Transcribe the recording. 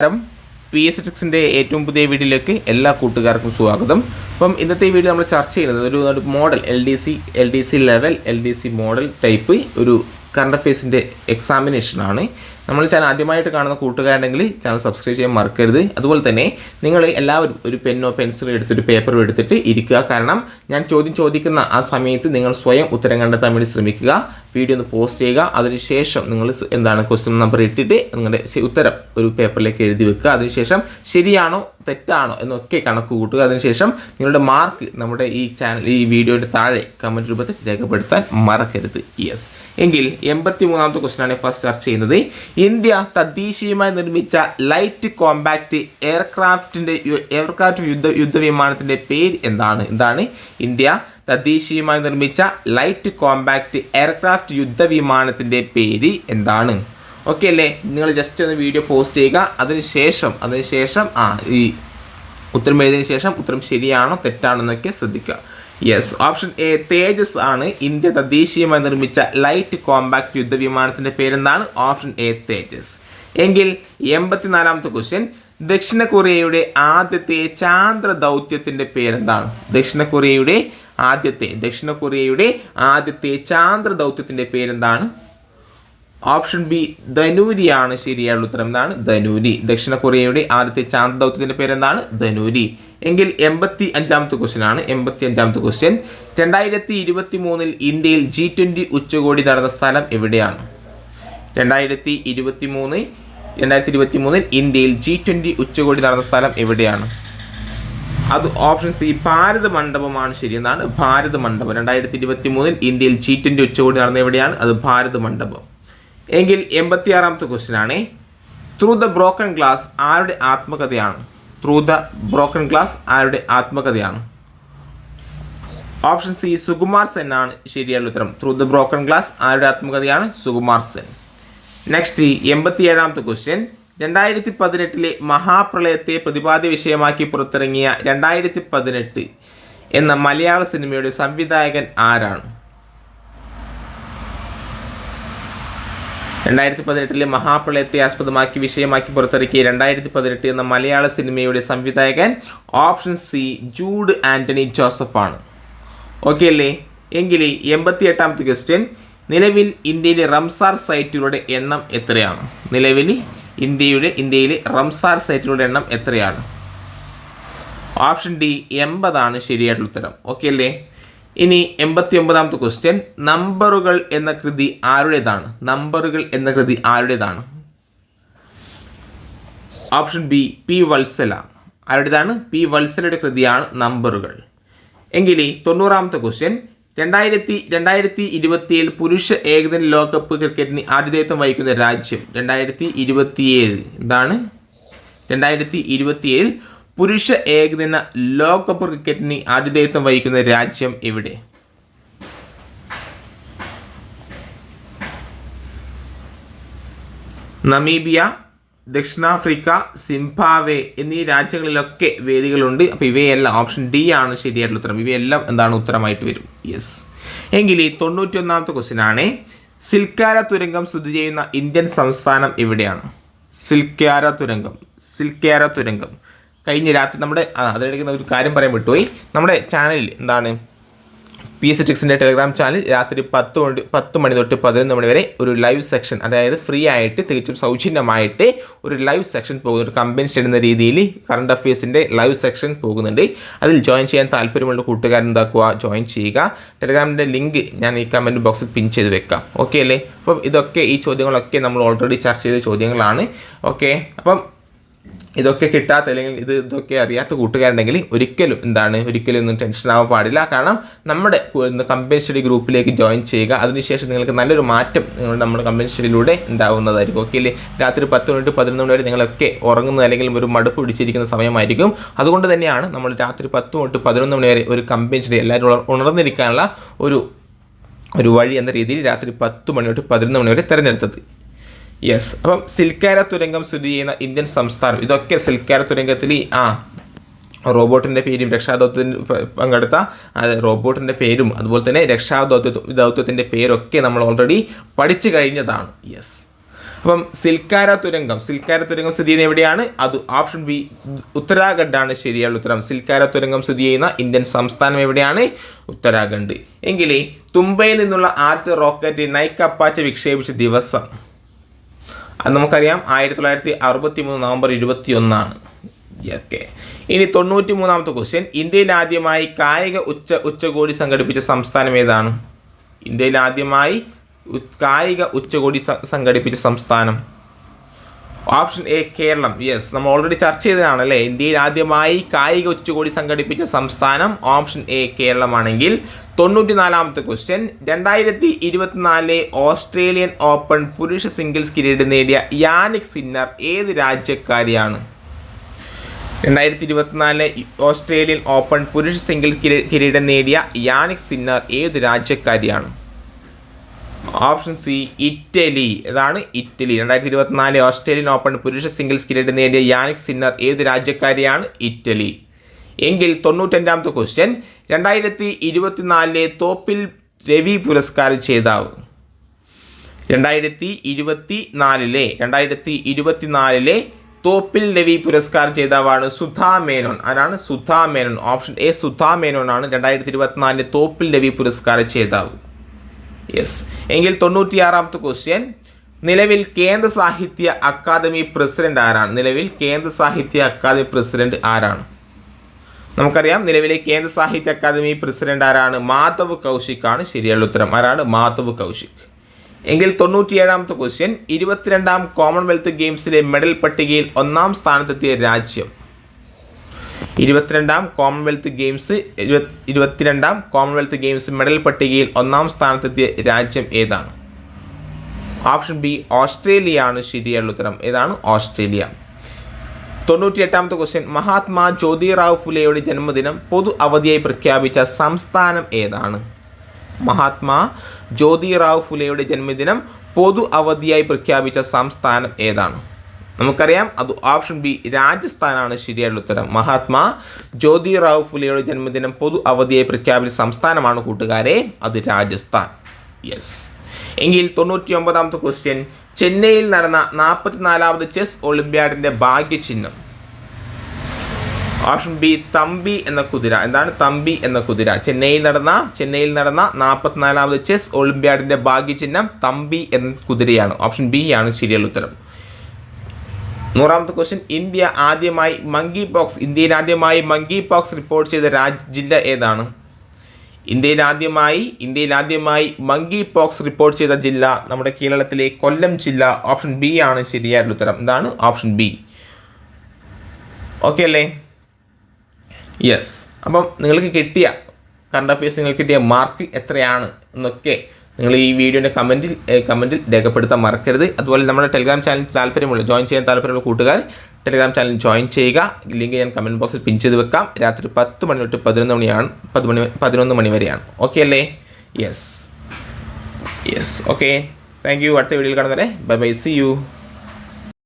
നമസ്കാരം. P S എക്സിന്റെ ഏറ്റവും പുതിയ വീഡിയോയിലേക്ക് എല്ലാ കൂട്ടുകാർക്കും സ്വാഗതം. അപ്പം ഇന്നത്തെ വീഡിയോ നമ്മൾ ചർച്ച ചെയ്യുന്നത് ഒരു model L D C L D C level L D C model type ഒരു കറണ്ട് അഫയേഴ്സിന്റെ എക്സാമിനേഷനാണ് നമ്മൾ ചാനൽ ആദ്യമായിട്ട് കാണുന്ന കൂട്ടുകാരുണ്ടെങ്കിൽ ചാനൽ സബ്സ്ക്രൈബ് ചെയ്യാൻ മറക്കരുത്. അതുപോലെ തന്നെ നിങ്ങൾ എല്ലാവരും ഒരു പെന്നോ പെൻസിലോ എടുത്തിട്ട് പേപ്പറോ എടുത്തിട്ട് ഇരിക്കുക. കാരണം ഞാൻ ചോദ്യം ചോദിക്കുന്ന ആ സമയത്ത് നിങ്ങൾ സ്വയം ഉത്തരം കണ്ടെത്താൻ വേണ്ടി ശ്രമിക്കുക. വീഡിയോ ഒന്ന് പോസ്റ്റ് ചെയ്യുക. അതിനുശേഷം നിങ്ങൾ എന്താണ് ക്വസ്റ്റ്യൻ നമ്പർ ഇട്ടിട്ട് നിങ്ങളുടെ ഉത്തരം ഒരു പേപ്പറിലേക്ക് എഴുതി വെക്കുക. അതിനുശേഷം ശരിയാണോ തെറ്റാണോ എന്നൊക്കെ കണക്ക് കൂട്ടുക. അതിനുശേഷം നിങ്ങളുടെ മാർക്ക് നമ്മുടെ ഈ ചാനൽ ഈ വീഡിയോയുടെ താഴെ കമന്റ് രൂപത്തിൽ രേഖപ്പെടുത്താൻ മറക്കരുത്. യെസ് എങ്കിൽ എൺപത്തി മൂന്നാമത്തെ ക്വസ്റ്റ്യനാണ് ഫസ്റ്റ് ചർച്ച ചെയ്യുന്നത്. ഇന്ത്യ തദ്ദേശീയമായി നിർമ്മിച്ച ലൈറ്റ് കോമ്പാക്ട് എയർക്രാഫ്റ്റിന്റെ എയർക്രാഫ്റ്റ് യുദ്ധ യുദ്ധവിമാനത്തിന്റെ പേര് എന്താണ്? എന്താണ്? ഇന്ത്യ തദ്ദേശീയമായി നിർമ്മിച്ച ലൈറ്റ് കോമ്പാക്ട് എയർക്രാഫ്റ്റ് യുദ്ധവിമാനത്തിന്റെ പേര് എന്താണ്? ഓക്കെ അല്ലേ? നിങ്ങൾ ജസ്റ്റ് ഒന്ന് വീഡിയോ പോസ്റ്റ് ചെയ്യുക. അതിനുശേഷം അതിനുശേഷം ആ ഈ ഉത്തരം എഴുതിയതിനു ശേഷം ഉത്തരം ശരിയാണോ തെറ്റാണോ എന്നൊക്കെ ശ്രദ്ധിക്കുക. യെസ് ഓപ്ഷൻ എ തേജസ് ആണ്. ഇന്ത്യ തദ്ദേശീയമായി നിർമ്മിച്ച ലൈറ്റ് കോമ്പാക്ട് യുദ്ധവിമാനത്തിന്റെ പേരെന്താണ്? ഓപ്ഷൻ എ തേജസ് എങ്കിൽ എൺപത്തിനാലാമത്തെ ക്വസ്റ്റ്യൻ ദക്ഷിണ കൊറിയയുടെ ആദ്യത്തെ ചാന്ദ്ര ദൗത്യത്തിന്റെ പേരെന്താണ്? ദക്ഷിണ കൊറിയയുടെ ആദ്യത്തെ ദക്ഷിണ കൊറിയയുടെ ആദ്യത്തെ ചാന്ദ്ര ദൗത്യത്തിന്റെ പേരെന്താണ്? ഓപ്ഷൻ ബി ധനൂരിയാണ് ശരിയായുള്ള ഉത്തരം എന്താണ്? ധനൂരി. ദക്ഷിണ കൊറിയയുടെ ആദ്യത്തെ ചാന്ദ്ര ദൗത്യത്തിന്റെ പേരെന്താണ്? ധനൂരി. എങ്കിൽ എൺപത്തി അഞ്ചാമത്തെ ക്വസ്റ്റ്യൻ ആണ്. എൺപത്തി അഞ്ചാമത്തെ ക്വസ്റ്റ്യൻ രണ്ടായിരത്തി ഇരുപത്തി മൂന്നിൽ ഇന്ത്യയിൽ ജി ട്വന്റി ഉച്ചകോടി നടന്ന സ്ഥലം എവിടെയാണ്? രണ്ടായിരത്തി ഇരുപത്തി മൂന്ന് രണ്ടായിരത്തി ഇരുപത്തി മൂന്നിൽ ഇന്ത്യയിൽ ജി ട്വന്റി ഉച്ചകോടി നടന്ന സ്ഥലം എവിടെയാണ്? അത് ഓപ്ഷൻ സി ഭാരത് മണ്ഡപമാണ് ശരി. എന്നാണ് ഭാരത് മണ്ഡപം. രണ്ടായിരത്തി ഇരുപത്തി മൂന്നിൽ ഇന്ത്യയിൽ ജി ട്വന്റി ഉച്ചകോടി നടന്ന എവിടെയാണ്? അത് ഭാരത് മണ്ഡപം. എങ്കിൽ എൺപത്തി ആറാമത്തെ ക്വസ്റ്റ്യൻ ആണ്. ത്രൂ ദ ബ്രോക്കൺ ഗ്ലാസ് ആരുടെ ആത്മകഥയാണ്? ത്രൂ ദ ബ്രോക്കൺ ഗ്ലാസ് ആരുടെ ആത്മകഥയാണ്? ഓപ്ഷൻ സി സുകുമാർ സെൻ ആണ് ശരിയായുള്ള ഉത്തരം. ത്രൂ ദ ബ്രോക്കൺ ഗ്ലാസ് ആരുടെ ആത്മകഥയാണ്? സുകുമാർ സെൻ. നെക്സ്റ്റ് എൺപത്തി ഏഴാമത്തെ ക്വസ്റ്റ്യൻ രണ്ടായിരത്തി പതിനെട്ടിലെ മഹാപ്രളയത്തെ പ്രതിപാദ്യ വിഷയമാക്കി പുറത്തിറങ്ങിയ രണ്ടായിരത്തി പതിനെട്ട് എന്ന മലയാള സിനിമയുടെ സംവിധായകൻ ആരാണ്? രണ്ടായിരത്തി പതിനെട്ടിലെ മഹാപ്രളയത്തെ ആസ്പദമാക്കി വിഷയമാക്കി പുറത്തിറക്കിയ രണ്ടായിരത്തി പതിനെട്ട് എന്ന മലയാള സിനിമയുടെ സംവിധായകൻ ഓപ്ഷൻ സി ജൂഡ് ആന്റണി ജോസഫാണ്. ഓക്കെ അല്ലേ? എങ്കിൽ എൺപത്തി എട്ടാമത്തെ ക്വസ്റ്റ്യൻ നിലവിൽ ഇന്ത്യയിലെ റംസാർ സൈറ്റുകളുടെ എണ്ണം എത്രയാണ്? നിലവിൽ ഇന്ത്യയുടെ ഇന്ത്യയിലെ റംസാർ സൈറ്റുകളുടെ എണ്ണം എത്രയാണ്? ഓപ്ഷൻ ഡി എൺപതാണ് ശരിയായിട്ടുള്ള ഉത്തരം. ഓക്കെ അല്ലേ? ഇനി എൺപത്തി ഒമ്പതാമത്തെ ക്വസ്റ്റ്യൻ നമ്പറുകൾ എന്ന കൃതി ആരുടേതാണ്? നമ്പറുകൾ എന്ന കൃതി ആരുടേതാണ്? Option B P Valsala. ആരുടേതാണ്? പി വത്സലയുടെ കൃതിയാണ് നമ്പറുകൾ എങ്കിൽ തൊണ്ണൂറാമത്തെ ക്വസ്റ്റ്യൻ രണ്ടായിരത്തി രണ്ടായിരത്തി ഇരുപത്തിയേഴ് പുരുഷ ഏകദിന ലോകകപ്പ് ക്രിക്കറ്റിന് ആതിഥേയത്വം വഹിക്കുന്ന രാജ്യം രണ്ടായിരത്തി ഇരുപത്തിയേഴ്. എന്താണ്? രണ്ടായിരത്തി ഇരുപത്തിയേഴിൽ പുരുഷ ഏകദിന ലോകകപ്പ് ക്രിക്കറ്റിന് ആതിഥേയത്വം വഹിക്കുന്ന രാജ്യം എവിടെ? നമീബിയ ദക്ഷിണാഫ്രിക്ക സിംബാവെ എന്നീ രാജ്യങ്ങളിലൊക്കെ വേദികളുണ്ട്. അപ്പോൾ ഇവയെല്ലാം ഓപ്ഷൻ ഡി ആണ് ശരിയായിട്ടുള്ള ഉത്തരം. ഇവയെല്ലാം എന്താണ് ഉത്തരമായിട്ട് വരും. യെസ് എങ്കിൽ ഈ തൊണ്ണൂറ്റി ഒന്നാമത്തെ ക്വസ്റ്റ്യൻ ആണ്. സിൽക്കാര തുരങ്കം സ്ഥിതി ചെയ്യുന്ന ഇന്ത്യൻ സംസ്ഥാനം എവിടെയാണ്? സിൽക്കാര തുരങ്കം. സിൽക്കാര തുരങ്കം. കഴിഞ്ഞ രാത്രി നമ്മുടെ അതിനിടയ്ക്ക് ഒരു കാര്യം പറയാൻ വിട്ടുപോയി. നമ്മുടെ ചാനലിൽ എന്താണ്? പി എസ് ടെക്സിന്റെ ടെലിഗ്രാം ചാനൽ രാത്രി പത്ത് മണി പത്ത് മണി തൊട്ട് പതിനൊന്ന് മണി വരെ ഒരു ലൈവ് സെക്ഷൻ അതായത് ഫ്രീ ആയിട്ട് തികച്ചും സൗജന്യമായിട്ട് ഒരു ലൈവ് സെക്ഷൻ പോകുന്നുണ്ട്. ഒരു കമ്പനി ചെയ്യുന്ന രീതിയിൽ കറണ്ട് അഫയേഴ്സിന്റെ ലൈവ് സെക്ഷൻ പോകുന്നുണ്ട്. അതിൽ ജോയിൻ ചെയ്യാൻ താല്പര്യമുള്ള കൂട്ടുകാരൻ എന്താക്കുക? ജോയിൻ ചെയ്യുക. ടെലിഗ്രാമിന്റെ ലിങ്ക് ഞാൻ ഈ കമന്റ് ബോക്സിൽ പിൻ ചെയ്ത് വെക്കാം. ഓക്കെ അല്ലേ? അപ്പം ഇതൊക്കെ ഈ ചോദ്യങ്ങളൊക്കെ നമ്മൾ ഓൾറെഡി ചർച്ച ചെയ്ത ചോദ്യങ്ങളാണ്. ഓക്കെ അപ്പം ഇതൊക്കെ കിട്ടാത്ത അല്ലെങ്കിൽ ഇത് ഇതൊക്കെ അറിയാത്ത കൂട്ടുകാരുണ്ടെങ്കിൽ ഒരിക്കലും എന്താണ് ഒരിക്കലും ഒന്നും ടെൻഷൻ ആവാൻ പാടില്ല. കാരണം നമ്മുടെ കമ്പനി സ്റ്റഡി ഗ്രൂപ്പിലേക്ക് ജോയിൻ ചെയ്യുക അതിനുശേഷം നിങ്ങൾക്ക് നല്ലൊരു മാറ്റം നിങ്ങൾ നമ്മുടെ കമ്പനി സ്റ്റഡിയിലൂടെ ഉണ്ടാവുന്നതായിരിക്കും. ഓക്കെ അല്ലേ രാത്രി പത്ത് മിനിറ്റ് പതിനൊന്ന് മണി വരെ നിങ്ങളൊക്കെ ഉറങ്ങുന്നത് അല്ലെങ്കിൽ ഒരു മടുപ്പ് പിടിച്ചിരിക്കുന്ന സമയമായിരിക്കും. അതുകൊണ്ട് തന്നെയാണ് നമ്മൾ രാത്രി പത്ത് തൊട്ട് പതിനൊന്ന് മണി വരെ ഒരു കമ്പനി സ്റ്റഡി എല്ലാവരും ഉണർന്നിരിക്കാനുള്ള ഒരു ഒരു വഴി എന്ന രീതിയിൽ രാത്രി പത്ത് മണി തൊട്ട് പതിനൊന്ന് മണി വരെ തിരഞ്ഞെടുത്തത്. യെസ് അപ്പം സിൽക്കാര തുരങ്കം സ്ഥിതി ചെയ്യുന്ന ഇന്ത്യൻ സംസ്ഥാനം. ഇതൊക്കെ സിൽക്കാര തുരങ്കത്തിൽ ആ റോബോട്ടിന്റെ പേരും രക്ഷാദൗത്യത്തിന് പങ്കെടുത്ത റോബോട്ടിന്റെ പേരും അതുപോലെ തന്നെ രക്ഷാദൗത്യ ദൗത്യത്തിന്റെ പേരൊക്കെ നമ്മൾ ഓൾറെഡി പഠിച്ചു കഴിഞ്ഞതാണ്. യെസ് അപ്പം സിൽക്കാര തുരങ്കം സിൽക്കാര തുരങ്കം സ്ഥിതി ചെയ്യുന്ന എവിടെയാണ്? അത് ഓപ്ഷൻ ബി ഉത്തരാഖണ്ഡാണ് ശരിയുള്ള ഉത്തരം. സിൽക്കാര തുരങ്കം സ്ഥിതി ചെയ്യുന്ന ഇന്ത്യൻ സംസ്ഥാനം എവിടെയാണ്? ഉത്തരാഖണ്ഡ്. എങ്കിലേ തുമ്പയിൽ നിന്നുള്ള ആദ്യത്തെ റോക്കറ്റ് നൈക്ക് അപ്പാച്ച വിക്ഷേപിച്ച ദിവസം. നമുക്കറിയാം. ആയിരത്തി തൊള്ളായിരത്തി അറുപത്തി മൂന്ന് നവംബർ ഇരുപത്തി ഒന്നാണ് ഓക്കെ ഇനി തൊണ്ണൂറ്റി മൂന്നാമത്തെ ക്വസ്റ്റ്യൻ ഇന്ത്യയിൽ ആദ്യമായി കായിക ഉച്ച ഉച്ചകോടി സംഘടിപ്പിച്ച സംസ്ഥാനം ഏതാണ്? ഇന്ത്യയിൽ ആദ്യമായി കായിക ഉച്ചകോടി സംഘടിപ്പിച്ച സംസ്ഥാനം. Option A Keralam. യെസ് നമ്മൾ ഓൾറെഡി ചർച്ച ചെയ്തതാണ് അല്ലേ? ഇന്ത്യയിൽ ആദ്യമായി കായിക ഉച്ചകോടി സംഘടിപ്പിച്ച സംസ്ഥാനം ഓപ്ഷൻ എ കേരളമാണെങ്കിൽ തൊണ്ണൂറ്റി നാലാമത്തെ ക്വസ്റ്റ്യൻ രണ്ടായിരത്തി ഇരുപത്തിനാലിലെ ഓസ്ട്രേലിയൻ ഓപ്പൺ പുരുഷ സിംഗിൾസ് കിരീടം നേടിയ യാനിക് സിന്നർ ഏത് രാജ്യക്കാരിയാണ്? രണ്ടായിരത്തി ഇരുപത്തിനാലിലെ ഓസ്ട്രേലിയൻ ഓപ്പൺ പുരുഷ സിംഗിൾസ് കിരീടം നേടിയ യാനിക് സിന്നർ ഏത് രാജ്യക്കാരിയാണ്? Option C Italy. ഇതാണ് ഇറ്റലി. രണ്ടായിരത്തി ഇരുപത്തിനാല് ഓസ്ട്രേലിയൻ ഓപ്പൺ പുരുഷ സിംഗിൾസ് കിരീടം നേടിയ യാനിക് സിന്നർ ഏത് രാജ്യക്കാരിയാണ്? ഇറ്റലി. എങ്കിൽ തൊണ്ണൂറ്റഞ്ചാമത്തെ ക്വസ്റ്റ്യൻ രണ്ടായിരത്തി ഇരുപത്തിനാലിലെ തോപ്പിൽ രവി പുരസ്കാരം ചെയ്താവ് രണ്ടായിരത്തി ഇരുപത്തി നാലിലെ രണ്ടായിരത്തി ഇരുപത്തിനാലിലെ തോപ്പിൽ രവി പുരസ്കാരം ചെയ്താവാണ് സുധാ മേനോൻ. ആരാണ്? സുധാ മേനോൻ. ഓപ്ഷൻ എ സുധാ മേനോൻ ആണ് രണ്ടായിരത്തി ഇരുപത്തിനാലിലെ തോപ്പിൽ രവി പുരസ്കാരം ജേതാവ്. യെസ് എങ്കിൽ തൊണ്ണൂറ്റിയാറാമത്തെ ക്വസ്റ്റ്യൻ നിലവിൽ കേന്ദ്ര സാഹിത്യ അക്കാദമി പ്രസിഡന്റ് ആരാണ്? നിലവിൽ കേന്ദ്ര സാഹിത്യ അക്കാദമി പ്രസിഡന്റ് ആരാണ്? നമുക്കറിയാം നിലവിലെ കേന്ദ്ര സാഹിത്യ അക്കാദമി പ്രസിഡന്റ് ആരാണ്? മാധവ് കൗശിക് ആണ് ശരിയുള്ള ഉത്തരം. ആരാണ്? മാധവ് കൗശിക്. എങ്കിൽ തൊണ്ണൂറ്റിയേഴാമത്തെ ക്വസ്റ്റ്യൻ ഇരുപത്തിരണ്ടാം കോമൺവെൽത്ത് ഗെയിംസിലെ മെഡൽ പട്ടികയിൽ ഒന്നാം സ്ഥാനത്തെത്തിയ രാജ്യം ഇരുപത്തിരണ്ടാം കോമൺവെൽത്ത് ഗെയിംസ് ഇരുപത് ഇരുപത്തിരണ്ടാം കോമൺവെൽത്ത് ഗെയിംസ് മെഡൽ പട്ടികയിൽ ഒന്നാം സ്ഥാനത്തെത്തിയ രാജ്യം ഏതാണ്? ഓപ്ഷൻ ബി ഓസ്ട്രേലിയ ആണ് ശരിയുള്ള ഉത്തരം. ഏതാണ്? ഓസ്ട്രേലിയ. തൊണ്ണൂറ്റി എട്ടാമത്തെ ക്വസ്റ്റ്യൻ മഹാത്മാ ജ്യോതിറാവ് ഫുലെയുടെ ജന്മദിനം പൊതു അവധിയായി പ്രഖ്യാപിച്ച സംസ്ഥാനം ഏതാണ്? മഹാത്മാ ജ്യോതിറാവ് ഫുലെയുടെ ജന്മദിനം പൊതു അവധിയായി പ്രഖ്യാപിച്ച സംസ്ഥാനം ഏതാണ്? നമുക്കറിയാം അത് ഓപ്ഷൻ ബി രാജസ്ഥാനാണ് ശരിയായുള്ള ഉത്തരം. മഹാത്മാ ജ്യോതിറാവ് ഫുലെയുടെ ജന്മദിനം പൊതു അവധിയായി പ്രഖ്യാപിച്ച സംസ്ഥാനമാണ് കൂട്ടുകാരെ അത് രാജസ്ഥാൻ. യെസ് എങ്കിൽ തൊണ്ണൂറ്റി ഒമ്പതാമത്തെ ക്വസ്റ്റ്യൻ ചെന്നൈയിൽ നടന്ന നാൽപ്പത്തിനാലാമത് ചെസ് ഒളിമ്പ്യാഡിന്റെ ഭാഗ്യചിഹ്നം. ഓപ്ഷൻ ബി തമ്പി എന്ന കുതിര. എന്താണ് തമ്പി എന്ന കുതിര? ചെന്നൈയിൽ നടന്ന ചെന്നൈയിൽ നടന്ന നാൽപ്പത്തിനാലാമത് ചെസ് ഒളിമ്പ്യാഡിന്റെ ഭാഗ്യചിഹ്നം തമ്പി എന്ന കുതിരയാണ്. ഓപ്ഷൻ ബി ആണ് ശരിയുള്ള ഉത്തരം. നൂറാമത്തെ ക്വസ്റ്റ്യൻ ഇന്ത്യ ആദ്യമായി മങ്കി പോക്സ് ഇന്ത്യയിൽ ആദ്യമായി മങ്കി പോക്സ് റിപ്പോർട്ട് ചെയ്ത രാജ് ജില്ല ഏതാണ്? ഇന്ത്യയിൽ ആദ്യമായി ഇന്ത്യയിൽ ആദ്യമായി മങ്കി പോക്സ് റിപ്പോർട്ട് ചെയ്ത ജില്ല നമ്മുടെ കേരളത്തിലെ കൊല്ലം ജില്ല ഓപ്ഷൻ ബി ആണ് ശരിയായിട്ടുള്ള ഉത്തരം. എന്താണ് ഓപ്ഷൻ ബി ഓക്കെ അല്ലേ? യെസ് അപ്പം നിങ്ങൾക്ക് കിട്ടിയ കറണ്ട് അഫയേഴ്സ് നിങ്ങൾക്ക് കിട്ടിയ മാർക്ക് എത്രയാണ് എന്നൊക്കെ നിങ്ങൾ ഈ വീഡിയോന്റെ കമന്റിൽ കമന്റിൽ രേഖപ്പെടുത്താൻ മറക്കരുത്. അതുപോലെ നമ്മുടെ ടെലിഗ്രാം ചാനൽ താല്പര്യമുള്ള ജോയിൻ ചെയ്യാൻ താല്പര്യമുള്ള കൂട്ടുകാർ ടെലിഗ്രാം ചാനൽ ജോയിൻ ചെയ്യുക. ലിങ്ക് ഞാൻ കമന്റ് ബോക്സിൽ പിൻ ചെയ്ത് വെക്കാം. രാത്രി പത്ത് മണി തൊട്ട് പതിനൊന്ന് മണിയാണ് പത്ത് മണി പതിനൊന്ന് മണി വരെയാണ്. ഓക്കെ അല്ലേ? Yes yes okay thank you അടുത്ത വീഡിയോയിൽ കാണുന്നവരെ. Bye bye C U